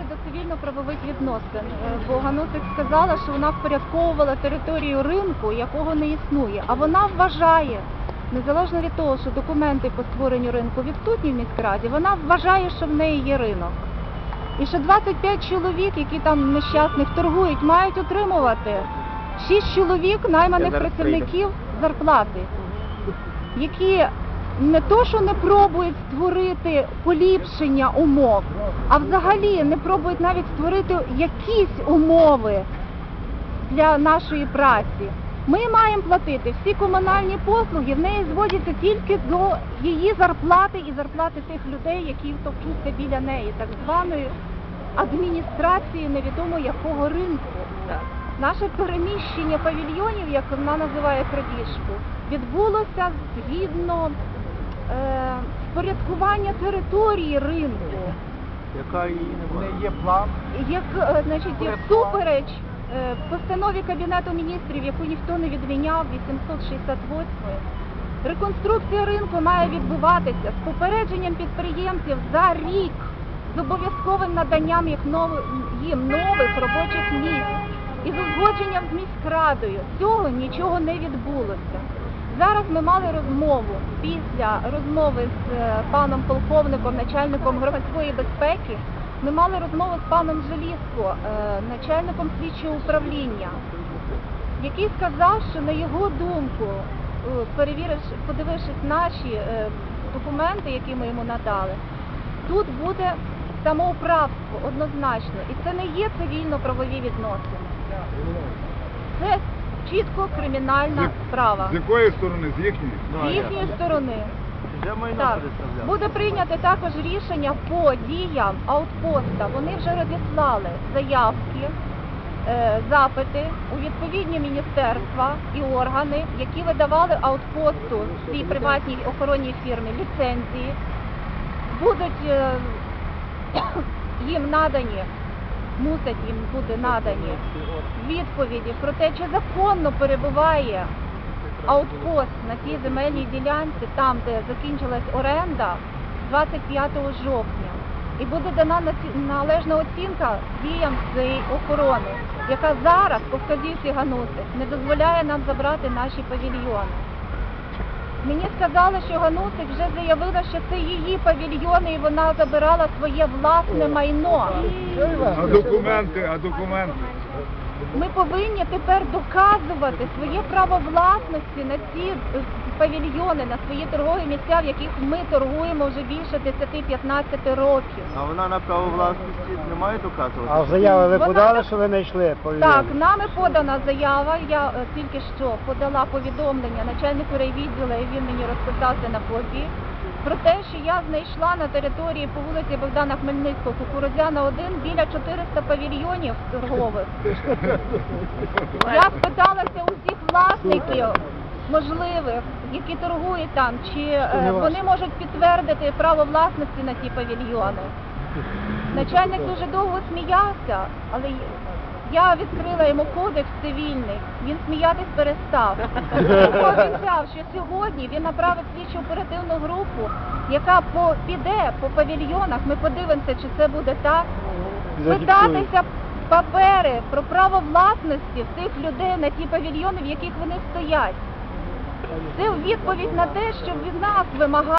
перейти до цивільно-правових відносин. Е, Бо Ганусик сказала, що вона впорядковувала територію ринку, якого не існує. А вона вважає, незалежно від того, що документи по створенню ринку відсутні в міськраді, вона вважає, що в неї є ринок. І що 25 чоловік, які там нещасних торгують, мають отримувати 6 чоловік найманих працівників зарплати, які не то, що не пробують створити поліпшення умов, а взагалі не пробують навіть створити якісь умови для нашої праці. Ми маємо платити всі комунальні послуги, в неї зводяться тільки до її зарплати і зарплати тих людей, які товчуться біля неї, так званої адміністрації невідомо якого ринку. Наше переміщення павільйонів, як вона називає крадіжку, відбулося згідно впорядкування території ринку. Яка В є план. Як, е, значить, як супереч е, постанові Кабінету міністрів, яку ніхто не відміняв, 868 реконструкція ринку має відбуватися з попередженням підприємців за рік з обов'язковим наданням їх нови- їм нових робочих місць і з узгодженням з міськрадою. Цього нічого не відбулося. Зараз ми мали розмову після розмови з е, паном полковником, начальником громадської безпеки. Ми мали розмову з паном Желіско, е, начальником слідчого управління, який сказав, що на його думку, е, перевіривши, подивившись наші документи, які ми йому надали, тут буде самоуправство однозначно, і це не є цивільно-правові відносини. Це чітко кримінальна справа. З якої сторони? З їхньої? З їхньої сторони. Вже майно Так, буде прийнято також рішення по діям аутпоста. Вони вже розіслали заявки, е, запити у відповідні міністерства і органи, які видавали аутпосту цій приватній охоронній фірмі ліцензії. Будуть е, їм надані, мусять їм бути надані відповіді про те, чи законно перебуває аутпост на тій земельній ділянці, там, де закінчилась оренда, 25 жовтня. І буде дана належна оцінка діям цієї охорони, яка зараз, по вказівці Гануси, не дозволяє нам забрати наші павільйони. Мені сказали, що Ганусик вже заявила, що це її павільйони і вона забирала своє власне майно. А документи, а документи? Ми повинні тепер доказувати своє право власності на ці е, павільйони, на свої торгові місця, в яких ми торгуємо вже більше 10-15 років. А вона на право власності не має доказувати? А в заяви ви Вона- подали, що ви знайшли павільйон? Так, нами подана заява. Я е, тільки що подала повідомлення начальнику райвідділу, і він мені розписав це на копії. Про те, що я знайшла на території по вулиці Богдана Хмельницького Кукурудзяна 1 біля 400 павільйонів торгових. Я спиталася у всіх власників можливих, які торгують там, чи е, вони можуть підтвердити право власності на ті павільйони. Начальник дуже довго сміявся, але я відкрила йому кодекс цивільний. Він сміятись перестав. Пообіцяв, що сьогодні він направить слідчу оперативну групу, яка по, піде по павільйонах. Ми подивимося, чи це буде так. Питатися папери про право власності тих людей на ті павільйони, в яких вони стоять. Це відповідь на те, що від нас вимагають.